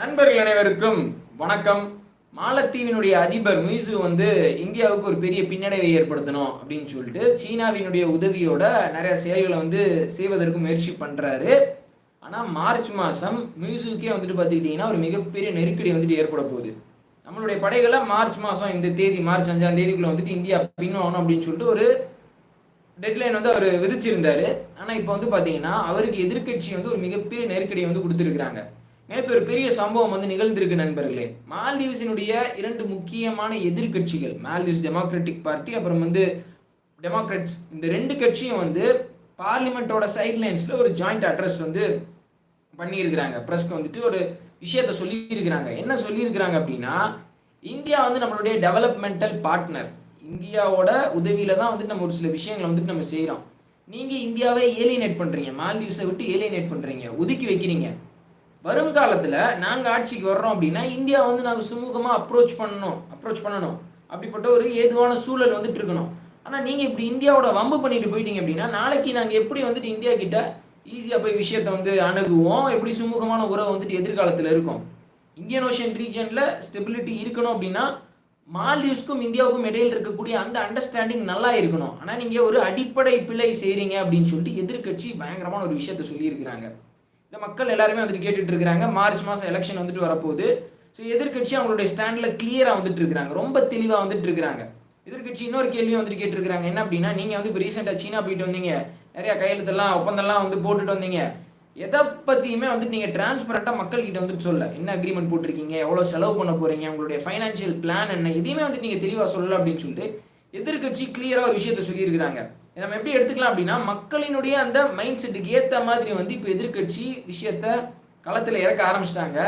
நண்பர்கள் அனைவருக்கும் வணக்கம். மாலத்தீவினுடைய அதிபர் மியூசு வந்து இந்தியாவுக்கு ஒரு பெரிய பின்னடைவை ஏற்படுத்தணும் அப்படின்னு சொல்லிட்டு சீனாவினுடைய உதவியோட நிறைய செயல்களை வந்து செய்வதற்கு முயற்சி பண்றாரு. ஆனால் மார்ச் மாதம் மியூசுக்கே வந்துட்டு பார்த்துக்கிட்டிங்கன்னா ஒரு மிகப்பெரிய நெருக்கடி வந்துட்டு ஏற்பட போகுது. நம்மளுடைய படைகளை மார்ச் மாதம் இந்த தேதி மார்ச் அஞ்சாம் தேதிக்குள்ள வந்துட்டு இந்தியா பின்வாங்கணும் அப்படின்னு சொல்லிட்டு ஒரு டெட்லைன் வந்து அவர் விதிச்சிருந்தாரு. ஆனால் இப்போ வந்து பார்த்தீங்கன்னா அவருக்கு எதிர்க்கட்சி வந்து ஒரு மிகப்பெரிய நெருக்கடியை வந்து கொடுத்துருக்குறாங்க. நேற்று ஒரு பெரிய சம்பவம் வந்து நிகழ்ந்திருக்கு நண்பர்களே. மால்தீவ்ஸினுடைய இரண்டு முக்கியமான எதிர்க்கட்சிகள் மால்தீவ்ஸ் டெமோக்ராட்டிக் பார்ட்டி அப்புறம் வந்து டெமோக்ராட்ஸ் இந்த ரெண்டு கட்சியும் வந்து பார்லிமெண்ட்டோட சைட்லைன்ஸில் ஒரு ஜாயிண்ட் அட்ரஸ் வந்து பண்ணியிருக்கிறாங்க. ப்ரெஸ்க்கு வந்துட்டு ஒரு விஷயத்த சொல்லியிருக்கிறாங்க. என்ன சொல்லியிருக்கிறாங்க அப்படின்னா இந்தியா வந்து நம்மளுடைய டெவலப்மெண்டல் பார்ட்னர் இந்தியாவோட உதவியில் தான் வந்துட்டு நம்ம ஒரு சில விஷயங்களை வந்துட்டு நம்ம செய்கிறோம் நீங்கள் இந்தியாவை ஏலியனேட் பண்ணுறீங்க மால்தீவ்ஸை விட்டு ஏலியனேட் பண்ணுறீங்க ஒதுக்கி வைக்கிறீங்க. வருங்காலத்தில் நாங்கள் ஆட்சிக்கு வர்றோம் அப்படின்னா இந்தியா வந்து நாங்கள் சுமூகமாக அப்ரோச் பண்ணணும் அப்ரோச் பண்ணணும். அப்படிப்பட்ட ஒரு ஏதுவான சூழல் வந்துட்டு இருக்கணும். ஆனால் நீங்கள் இப்படி இந்தியாவோட வம்பு பண்ணிட்டு போயிட்டீங்க அப்படின்னா நாளைக்கு நாங்கள் எப்படி வந்துட்டு இந்தியா கிட்ட ஈஸியாக போய் விஷயத்தை வந்து அணுகுவோம்? எப்படி சுமூகமான உறவு வந்துட்டு எதிர்காலத்தில் இருக்கும்? இந்தியன் ஓஷன் ரீஜனில் ஸ்டெபிலிட்டி இருக்கணும் அப்படின்னா மால்தீவ்ஸ்க்கும் இந்தியாவுக்கும் இடையில் இருக்கக்கூடிய அந்த அண்டர்ஸ்டாண்டிங் நல்லா இருக்கணும். ஆனால் நீங்கள் ஒரு அடிப்படை பிழை செய்கிறீங்க அப்படின்னு சொல்லிட்டு எதிர்க்கட்சி பயங்கரமான ஒரு விஷயத்த சொல்லியிருக்கிறாங்க. இந்த மக்கள் எல்லாருமே வந்துட்டு கேட்டுட்டு இருக்கிறாங்க. மார்ச் மாதம் எலெக்ஷன் வந்துட்டு வரப்போகுது. ஸோ எதிர்கட்சி அவங்களுடைய ஸ்டாண்டில் கிளியராக வந்துட்டு இருக்கிறாங்க. ரொம்ப தெளிவாக வந்துட்டு இருக்கிறாங்க. எதிர்க்கட்சி இன்னொரு கேள்வியும் வந்துட்டு கேட்டிருக்கிறாங்க. என்ன அப்படின்னா நீங்கள் வந்து இப்போ ரீசெண்டாக சீனா போயிட்டு வந்தீங்க. நிறையா கையெழுத்தெல்லாம் ஒப்பந்தம்லாம் வந்து போட்டுட்டு வந்தீங்க. எதை பற்றியுமே வந்துட்டு நீங்கள் டிரான்ஸ்பரண்ட்டாக மக்கள்கிட்ட வந்துட்டு சொல்ல என்ன அக்ரிமெண்ட் போட்டிருக்கீங்க? எவ்வளோ செலவு பண்ண போகிறீங்க உங்களுடைய ஃபைனான்ஷியல் பிளான் என்ன? எதையுமே வந்துட்டு நீங்கள் தெளிவாக சொல்லல அப்படின்னு சொல்லிட்டு எதிர்க்கட்சி கிளியராக ஒரு விஷயத்த சொல்லியிருக்கிறாங்க. நம்ம எப்படி எடுத்துக்கலாம் அப்படின்னா மக்களினுடைய அந்த மைண்ட் செட்டுக்கு ஏற்ற மாதிரி வந்து இப்போ எதிர்க்கட்சி விஷயத்த களத்தில் இறக்க ஆரம்பிச்சிட்டாங்க.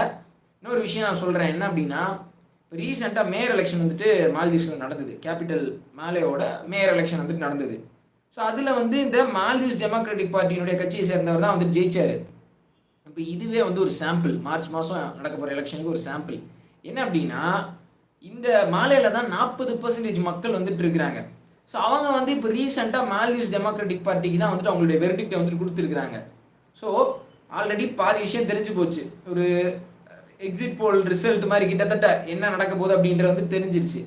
இன்னொரு விஷயம் நான் சொல்கிறேன் என்ன அப்படின்னா இப்போ ரீசெண்டாக மேயர் எலெக்ஷன் வந்துட்டு மால்தீவ்ஸில் நடந்தது. கேபிட்டல் மாலேயோட மேயர் எலெக்ஷன் வந்துட்டு நடந்தது. ஸோ அதில் வந்து இந்த மால்தீவ்ஸ் டெமோக்ராட்டிக் பார்ட்டியினுடைய கட்சியை சேர்ந்தவர் தான் வந்து ஜெயிச்சார். இப்போ இதுவே வந்து ஒரு சாம்பிள் மார்ச் மாதம் நடக்க போகிற எலெக்ஷனுக்கு ஒரு சாம்பிள் என்ன அப்படின்னா இந்த மாலையில் தான் நாற்பது பர்சன்டேஜ் மக்கள் வந்துட்டு இருக்கிறாங்க. ஸோ அவங்க வந்து இப்போ ரீசெண்டாக மால்தீவ்ஸ் டெமோக்ராட்டிக் பார்ட்டிக்கு தான் வந்துட்டு அவங்களுடைய வெர்டிக்டை வந்துட்டு கொடுத்துருக்குறாங்க. ஸோ ஆல்ரெடி பாதி விஷயம் தெரிஞ்சு போச்சு. ஒரு எக்ஸிட் போல் ரிசல்ட் மாதிரி கிட்டத்தட்ட என்ன நடக்க போகுது அப்படின்றது வந்து தெரிஞ்சிருச்சு.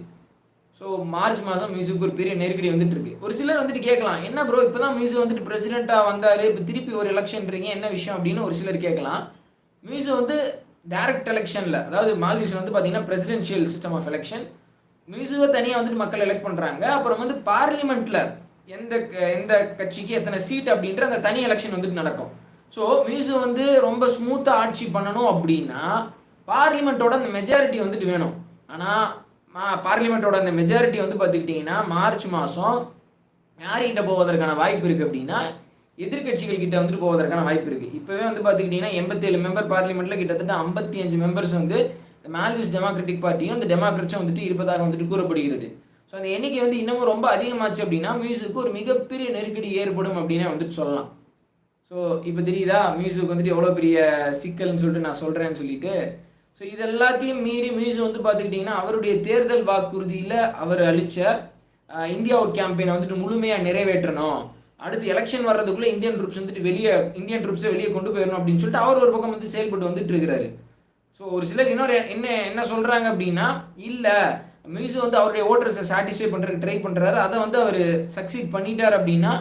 ஸோ மார்ச் மாதம் மியூசிக் ஒரு பெரிய நெருக்கடி வந்துட்டு இருக்கு. ஒரு சிலர் வந்துட்டு கேட்கலாம் என்ன ப்ரோ இப்போ தான் மியூசிக் வந்துட்டு பிரசிடெண்ட்டாக வந்தார்? இப்போ திருப்பி ஒரு எலெக்ஷன்றீங்க என்ன விஷயம்? அப்படின்னு ஒரு சிலர் கேட்கலாம். மியூசிக் வந்து டைரக்ட் எலெக்ஷனில் அதாவது மால்தீவ்ஸில் வந்து பார்த்தீங்கன்னா பிரசிடென்ஷியல் சிஸ்டம் ஆஃப் எலெக்ஷன் மியூசுவை தனியாக வந்துட்டு மக்கள் எலெக்ட் பண்ணுறாங்க அப்புறம் வந்து பார்லிமெண்ட்டில் எந்த க- எந்த கட்சிக்கு எத்தனை சீட் அப்படின்ற அந்த தனி எலெக்ஷன் வந்துட்டு நடக்கும். ஸோ மியூசு வந்து ரொம்ப ஸ்மூத்தாக ஆட்சி பண்ணணும் அப்படின்னா பார்லிமெண்ட்டோட அந்த மெஜாரிட்டி வந்துட்டு வேணும். ஆனால் மா பார்லிமெண்ட்டோட அந்த மெஜாரிட்டி வந்து பார்த்துக்கிட்டிங்கன்னா மார்ச் மாதம் யார்கிட்ட போவதற்கான வாய்ப்பு இருக்குது அப்படின்னா எதிர்க்கட்சிகள் கிட்ட வந்துட்டு போவதற்கான வாய்ப்பு இருக்குது இப்போவே வந்து பார்த்துக்கிட்டிங்கன்னா எண்பத்தேழு மெம்பர் பார்லிமெண்ட்டில் கிட்டத்தட்ட ஐம்பத்தி அஞ்சு மெம்பர்ஸ் வந்து மால்தீவ்ஸ் டெமோக்ராட்டிக் பார்ட்டியும் இந்த டெமோக்ராட்ஸும் வந்துட்டு இருப்பதாக வந்துட்டு கூறப்படுகிறது. ஸோ அந்த எண்ணிக்கை வந்து இன்னமும் ரொம்ப அதிகமாச்சு அப்படின்னா மியூசிக்கு ஒரு மிகப்பெரிய நெருக்கடி ஏற்படும் அப்படின்னே வந்துட்டு சொல்லலாம். ஸோ இப்போ தெரியுதா? மியூசிக் வந்துட்டு எவ்வளோ பெரிய சிக்கல்னு சொல்லிட்டு நான் சொல்கிறேன்னு சொல்லிட்டு. ஸோ இது எல்லாத்தையும் மீறி மியூசிக் வந்து பார்த்துக்கிட்டிங்கன்னா அவருடைய தேர்தல் வாக்குறுதியில் அவர் அளித்த இந்தியா அவுட் கேம்பெயினை வந்துட்டு முழுமையாக நிறைவேற்றணும். அடுத்து எலெக்ஷன் வர்றதுக்குள்ளே இந்தியன் ட்ரூப்ஸ் வந்துட்டு வெளியே இந்தியன் ட்ரூப்ஸை வெளியே கொண்டு போயிடணும் அப்படின்னு சொல்லிட்டு அவர் ஒரு பக்கம் வந்து செயல்பட்டு வந்துட்டு இருக்கிறாரு. ஸோ ஒரு சிலர் இன்னொரு என்ன என்ன சொல்கிறாங்க அப்படின்னா இல்லை மியூசிக் வந்து அவருடைய ஓட்டர்ஸை சாட்டிஸ்ஃபை பண்ணுறதுக்கு ட்ரை பண்ணுறாரு அதை வந்து அவர் சக்சீட் பண்ணிட்டார் அப்படின்னா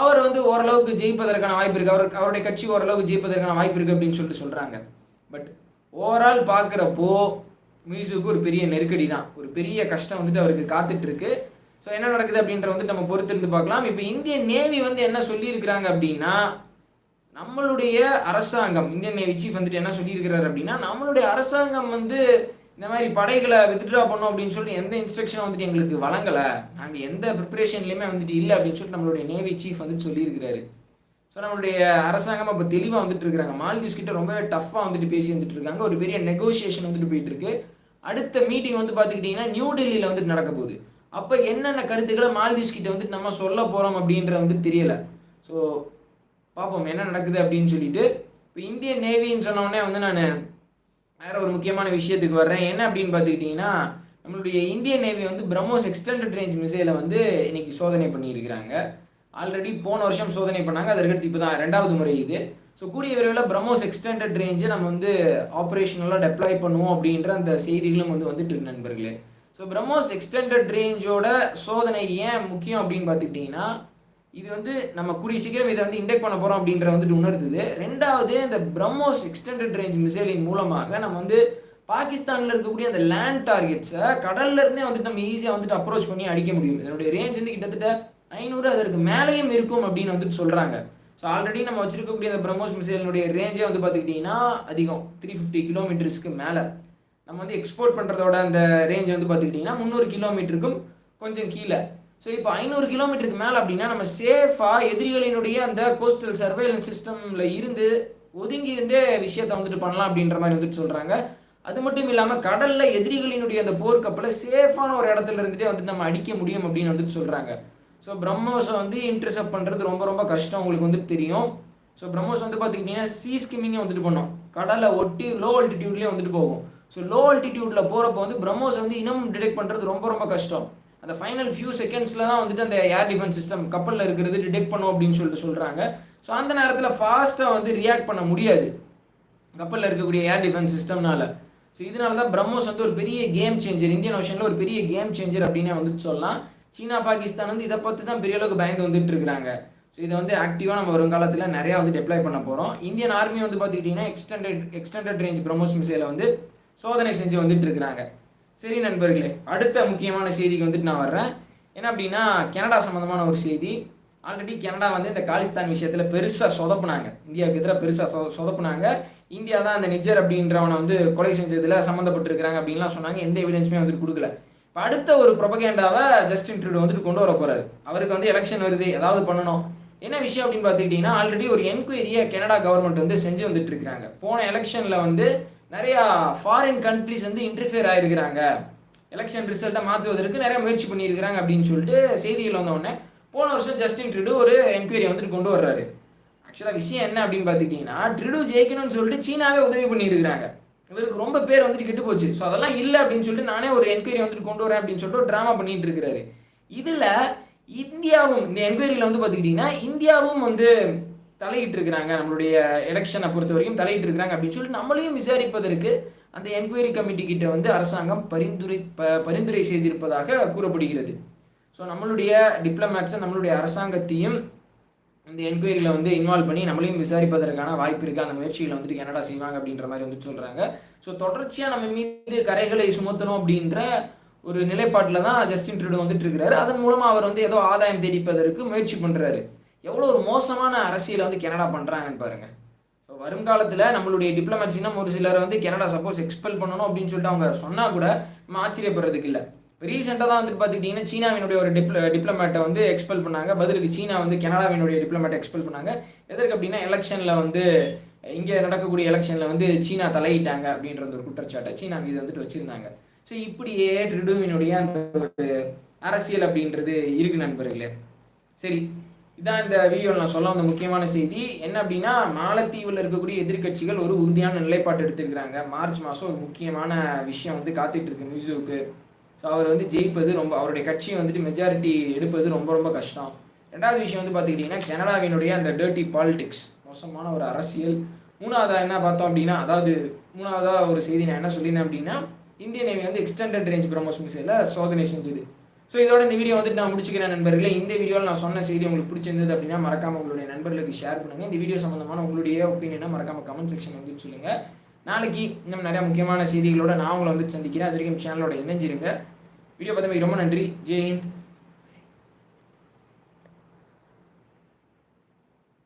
அவர் வந்து ஓரளவுக்கு ஜெயிப்பதற்கான வாய்ப்பு இருக்குது அவர் அவருடைய கட்சி ஓரளவுக்கு ஜெயிப்பதற்கான வாய்ப்பு இருக்குது அப்படின்னு சொல்லிட்டு சொல்கிறாங்க பட் ஓவரால் பார்க்குறப்போ மியூசிக்கு ஒரு பெரிய நெருக்கடி தான். ஒரு பெரிய கஷ்டம் வந்துட்டு அவருக்கு காத்துட்டு இருக்கு ஸோ என்ன நடக்குது அப்படின்ற வந்துட்டு நம்ம பொறுத்திருந்து பார்க்கலாம். இப்போ இந்திய நேவி வந்து என்ன சொல்லியிருக்கிறாங்க அப்படின்னா நம்மளுடைய அரசாங்கம் இந்தியன் நேவி சீஃப் வந்துட்டு என்ன சொல்லியிருக்கிறாரு அப்படின்னா நம்மளுடைய அரசாங்கம் வந்து இந்த மாதிரி படைகளை வித்ட்ரா பண்ணோம் அப்படின்னு சொல்லிட்டு எந்த இன்ஸ்ட்ரக்ஷனும் வந்துட்டு எங்களுக்கு வழங்கலை. நாங்கள் எந்த ப்ரிப்பரேஷன்லையுமே வந்துட்டு இல்லை அப்படின்னு சொல்லிட்டு நம்மளுடைய நேவி சீஃப் வந்துட்டு சொல்லியிருக்கிறாரு. ஸோ நம்மளுடைய அரசாங்கம் இப்போ தெளிவாக வந்துட்டு இருக்காங்க. மால்தீவ்ஸ் கிட்ட ரொம்பவே டஃப்பாக வந்துட்டு பேசி வந்துட்டு இருக்காங்க. ஒரு பெரிய நெகோசியேஷன் வந்துட்டு போயிட்டு இருக்கு அடுத்த மீட்டிங் வந்து பார்த்துக்கிட்டிங்கன்னா நியூ டெல்லியில் வந்துட்டு நடக்க போகுது. அப்போ என்னென்ன கருத்துக்களை மால்தீவ்ஸ் கிட்ட வந்துட்டு நம்ம சொல்ல போகிறோம் அப்படின்ற வந்து தெரியலை. ஸோ பார்ப்போம் என்ன நடக்குது அப்படின்னு சொல்லிட்டு. இப்போ இந்தியன் நேவின்னு சொன்னோடனே வந்து நான் வேற ஒரு முக்கியமான விஷயத்துக்கு வர்றேன். என்ன அப்படின்னு பார்த்துக்கிட்டிங்கன்னா நம்மளுடைய இந்தியன் நேவி வந்து பிரம்மோஸ் எக்ஸ்டெண்டட் ரேஞ்ச் மிசைலை வந்து இன்னைக்கு சோதனை பண்ணியிருக்கிறாங்க. ஆல்ரெடி போன வருஷம் சோதனை பண்ணாங்க. அதற்கடுத்து இப்போ தான் ரெண்டாவது முறை இது. ஸோ ஸோ கூடிய விரைவில் பிரம்மோஸ் எக்ஸ்டெண்டட் ரேஞ்சை நம்ம வந்து ஆப்ரேஷனலாக டெப்ளாய் பண்ணுவோம் அப்படின்ற அந்த செய்திகளும் வந்து வந்துட்டு இருக்கு நண்பர்களே. ஸோ பிரம்மோஸ் எக்ஸ்டெண்டட் ரேஞ்சோட சோதனை ஏன் முக்கியம் அப்படின்னு பார்த்துக்கிட்டிங்கன்னா இது வந்து நம்ம கூடிய சீக்கிரம் இதை வந்து இண்டெக்ட் பண்ண போகிறோம் அப்படின்றத வந்துட்டு உணர்த்துது ரெண்டாவது இந்த பிரம்மோஸ் எக்ஸ்டெண்டட் ரேஞ்ச் மிசைலின் மூலமாக நம்ம வந்து பாகிஸ்தானில் இருக்கக்கூடிய அந்த லேண்ட் டார்கெட்ஸை கடல்ல இருந்தே வந்துட்டு நம்ம ஈஸியாக வந்துட்டு அப்ரோச் பண்ணி அடிக்க முடியும். இதனுடைய ரேஞ்ச் வந்து கிட்டத்தட்ட ஐநூறு அதற்கு மேலேயும் இருக்கும் அப்படின்னு வந்துட்டு சொல்கிறாங்க ஸோ ஆல்ரெடி நம்ம வச்சிருக்கக்கூடிய அந்த பிரம்மோஸ் மிசைலினுடைய ரேஞ்சே வந்து பார்த்துக்கிட்டிங்கன்னா அதிகம். த்ரீ ஃபிஃப்டி கிலோமீட்டர்ஸ்க்கு மேலே. நம்ம வந்து எக்ஸ்போர்ட் பண்ணுறதோட அந்த ரேஞ்ச் வந்து பார்த்துக்கிட்டிங்கன்னா முந்நூறு கிலோமீட்டருக்கும் கொஞ்சம் கீழே. ஸோ இப்போ ஐநூறு கிலோமீட்டருக்கு மேலே அப்படின்னா நம்ம சேஃபாக எதிரிகளினுடைய அந்த கோஸ்டல் சர்வேலன்ஸ் சிஸ்டமில் இருந்து ஒதுங்கி இருந்தே விஷயத்தை வந்துட்டு பண்ணலாம் அப்படின்ற மாதிரி வந்துட்டு சொல்கிறாங்க அது மட்டும் இல்லாமல் கடலில் எதிரிகளினுடைய அந்த போர்க்கப்பலை சேஃபான ஒரு இடத்துல இருந்துகிட்டே வந்துட்டு நம்ம அடிக்க முடியும் அப்படின்னு வந்துட்டு சொல்கிறாங்க ஸோ பிரம்மோஸை வந்து இன்டர்செப்ட் பண்ணுறது ரொம்ப ரொம்ப கஷ்டம் உங்களுக்கு வந்துட்டு தெரியும். ஸோ பிரம்மோஸ் வந்து பார்த்துக்கிட்டிங்கன்னா சீ ஸ்கிம்மிங்கே வந்துட்டு பண்ணோம். கடலை ஒட்டி லோ ஆல்டிடியூட்லேயே வந்துட்டு போகும். ஸோ லோ ஆல்டிடியூட்டில் போகிறப்போ வந்து பிரம்மோஸ் வந்து இனம் டிடெக்ட் பண்ணுறது ரொம்ப ரொம்ப கஷ்டம். அந்த ஃபைனல் ஃபியூ செகண்ட்ஸில் தான் வந்துட்டு அந்த ஏர் டிஃபென்ஸ் சிஸ்டம் கப்பலில் இருக்கிறது டிடெக்ட் பண்ணும் அப்படின்னு சொல்லிட்டு சொல்கிறாங்க ஸோ அந்த நேரத்தில் ஃபாஸ்ட்டாக வந்து ரியாக்ட் பண்ண முடியாது. கப்பலில் இருக்கக்கூடிய ஏர் டிஃபென்ஸ் சிஸ்டம்னால ஸோ இதனால தான் பிரம்மோஸ் வந்து ஒரு பெரிய கேம் சேஞ்சர் இந்தியன் ஓஷனில் ஒரு பெரிய கேம் சேஞ்சர் அப்படின்னே வந்துட்டு சொல்லலாம். சீனா பாகிஸ்தான் வந்து இதை பற்றி தான் பெரிய அளவுக்கு பயந்து வந்துட்டு இருக்கிறாங்க. ஸோ இதை வந்து ஆக்டிவாக நம்ம வருங்காலத்தில் நிறையா வந்து டெப்ளை பண்ண போகிறோம் இந்தியன் ஆர்மி வந்து பார்த்துக்கிட்டிங்கன்னா எக்ஸ்டெண்டட் எக்ஸ்டெண்டட் ரேஞ்ச் பிரம்மோஸ் மிசைலை வந்து சோதனை செஞ்சு வந்துட்டு இருக்கிறாங்க. சரி நண்பர்களே அடுத்த முக்கியமான செய்திக்கு வந்துட்டு நான் வர்றேன். என்ன அப்படின்னா கனடா சம்மந்தமான ஒரு செய்தி. ஆல்ரெடி கனடா வந்து இந்த காலிஸ்தான் விஷயத்தில் பெருசாக சொதப்புனாங்க. இந்தியாவுக்கு எதிராக பெருசாக சொ சொதப்புனாங்க. இந்தியா தான் அந்த நிஜர் அப்படின்றவனை வந்து கொலை செஞ்சதில் சம்மந்தப்பட்டிருக்கிறாங்க அப்படின்லாம் சொன்னாங்க. எந்த எவிடன்ஸுமே வந்துட்டு கொடுக்கல. இப்போ அடுத்த ஒரு ப்ரொபகேண்டாவை ஜஸ்டின் ட்ரூடோ வந்துட்டு கொண்டு வர போகிறாரு அவருக்கு வந்து எலெக்ஷன் வருது ஏதாவது பண்ணணும். என்ன விஷயம் அப்படின்னு பார்த்துக்கிட்டிங்கன்னா ஆல்ரெடி ஒரு என்கொயரியை கனடா கவர்மெண்ட் வந்து செஞ்சு வந்துட்டு இருக்கிறாங்க. போன எலெக்ஷனில் வந்து நிறையா ஃபாரின் கண்ட்ரிஸ் வந்து இன்டர்ஃபியர் ஆகிருக்கிறாங்க எலெக்ஷன் ரிசல்ட்டை மாற்றுவதற்கு நிறைய முயற்சி பண்ணியிருக்கிறாங்க அப்படின்னு சொல்லிட்டு செய்திகள் வந்த உடனே போன வருஷம் ஜஸ்டின் ட்ரிடு ஒரு என்கொயரி வந்துட்டு கொண்டு வர்றாரு. ஆக்சுவலாக விஷயம் என்ன அப்படின்னு பார்த்துக்கிட்டிங்கன்னா ட்ரிடு ஜெயிக்கணும்னு சொல்லிட்டு சீனாவே உதவி பண்ணியிருக்கிறாங்க. இவருக்கு ரொம்ப பேர் வந்துட்டு கெட்டு போச்சு. ஸோ அதெல்லாம் இல்லை அப்படின்னு சொல்லிட்டு நானே ஒரு என்கொயரி வந்துட்டு கொண்டு வரேன் அப்படின்னு சொல்லிட்டு ஒரு ட்ராமா பண்ணிட்டு இருக்கிறாரு. இதில் இந்தியாவும் இந்த என்கொயரியில் வந்து பார்த்துக்கிட்டிங்கன்னா இந்தியாவும் வந்து தலையிட்டு இருக்கிறாங்க நம்மளுடைய எலெக்ஷனை பொறுத்த வரைக்கும் தலையிட்டு இருக்கிறாங்க அப்படின்னு சொல்லிட்டு நம்மளையும் விசாரிப்பதற்கு அந்த என்கொயரி கமிட்டி கிட்ட வந்து அரசாங்கம் பரிந்துரை ப பரிந்துரை செய்திருப்பதாக கூறப்படுகிறது. ஸோ நம்மளுடைய டிப்ளமேட்ஸை நம்மளுடைய அரசாங்கத்தையும் இந்த என்கொயரியில் வந்து இன்வால்வ் பண்ணி நம்மளையும் விசாரிப்பதற்கான வாய்ப்பு இருக்குது அந்த முயற்சியில் வந்துட்டு கனடா செய்வாங்க அப்படின்ற மாதிரி வந்து சொல்கிறாங்க ஸோ தொடர்ச்சியாக நம்ம மீது கரைகளை சுமத்தணும் அப்படின்ற ஒரு நிலைப்பாட்டில் தான் ஜஸ்டின் ட்ரூடோ வந்துட்டு இருக்கிறாரு. அதன் மூலமாக அவர் வந்து ஏதோ ஆதாயம் தேடிப்பதற்கு முயற்சி பண்ணுறாரு எவ்வளோ ஒரு மோசமான அரசியலை வந்து கனடா பண்ணுறாங்கன்னு பாருங்கள் ஸோ வருங்காலத்தில் நம்மளுடைய டிப்ளமேட்ஸ் இன்னும் ஒரு சிலர் வந்து கனடா சப்போஸ் எக்ஸ்பெல் பண்ணணும் அப்படின்னு சொல்லிட்டு அவங்க சொன்னால் கூட நம்ம ஆச்சரியப்படுறதுக்கு இல்லை. இப்போ ரீசெண்டாக தான் வந்துட்டு பார்த்துக்கிட்டிங்கன்னா சீனாவினுடைய ஒரு டிப்ள டிப்ளமேட்டை வந்து எக்ஸ்பெல் பண்ணாங்க. பதிலுக்கு சீனா வந்து கனடாவினுடைய டிப்ளமேட்டை எக்ஸ்பெல் பண்ணாங்க. எதற்கு அப்படின்னா எலெக்ஷனில் வந்து இங்கே நடக்கக்கூடிய எலெக்ஷனில் வந்து சீனா தலையிட்டாங்க அப்படின்ற ஒரு குற்றச்சாட்டை சீனா மீது வந்துட்டு வச்சுருந்தாங்க. ஸோ இப்படியே ட்ரிடுவினுடைய அந்த ஒரு அரசியல் அப்படின்றது இருக்கு நண்பர்களே. சரி இதான் இந்த வீடியோவில் நான் சொல்ல வந்த முக்கியமான செய்தி. என்ன அப்படின்னா மாலத்தீவில் இருக்கக்கூடிய எதிர்க்கட்சிகள் ஒரு உறுதியான நிலைப்பாட்டு எடுத்திருக்கிறாங்க. மார்ச் மாதம் ஒரு முக்கியமான விஷயம் வந்து காத்துட்டு இருக்கு மியூசிக்கு ஸோ அவர் வந்து ஜெயிப்பது ரொம்ப அவருடைய கட்சியை வந்துட்டு மெஜாரிட்டி எடுப்பது ரொம்ப ரொம்ப கஷ்டம். ரெண்டாவது விஷயம் வந்து பார்த்துக்கிட்டிங்கன்னா கனடாவினுடைய அந்த டர்ட்டி பாலிடிக்ஸ் மோசமான ஒரு அரசியல். மூணாவதாக என்ன பார்த்தோம் அப்படின்னா அதாவது மூணாவதாக ஒரு செய்தி நான் என்ன சொல்லியிருந்தேன் அப்படின்னா இந்திய நேவி வந்து எக்ஸ்டெண்டட் ரேஞ்ச் பிரம்மோஸ் மிசைலில் சோதனை செஞ்சது. ஸோ இதோட இந்த வீடியோ வந்துட்டு நான் முடிச்சுக்கிறேன் நண்பர்களே. இந்த வீடியோவில் நான் சொன்ன செய்தி உங்களுக்கு பிடிச்சிருந்தது அப்படின்னா மறக்காம உங்களுடைய நண்பர்களுக்கு ஷேர் பண்ணுங்கள் இந்த வீடியோ சம்மந்தமான உங்களுடைய ஒப்பீனியனை மறக்காம கமெண்ட் செக்ஷன் வந்து சொல்லுங்கள் நாளைக்கு இன்னும் நிறையா முக்கியமான செய்திகளோட நான் உங்களை வந்து சந்திக்கிறேன். அது வரைக்கும் சேனலோட இணைஞ்சிருங்க. வீடியோ பார்த்தமைக்கு ரொம்ப நன்றி. ஜெய் ஹிந்த்.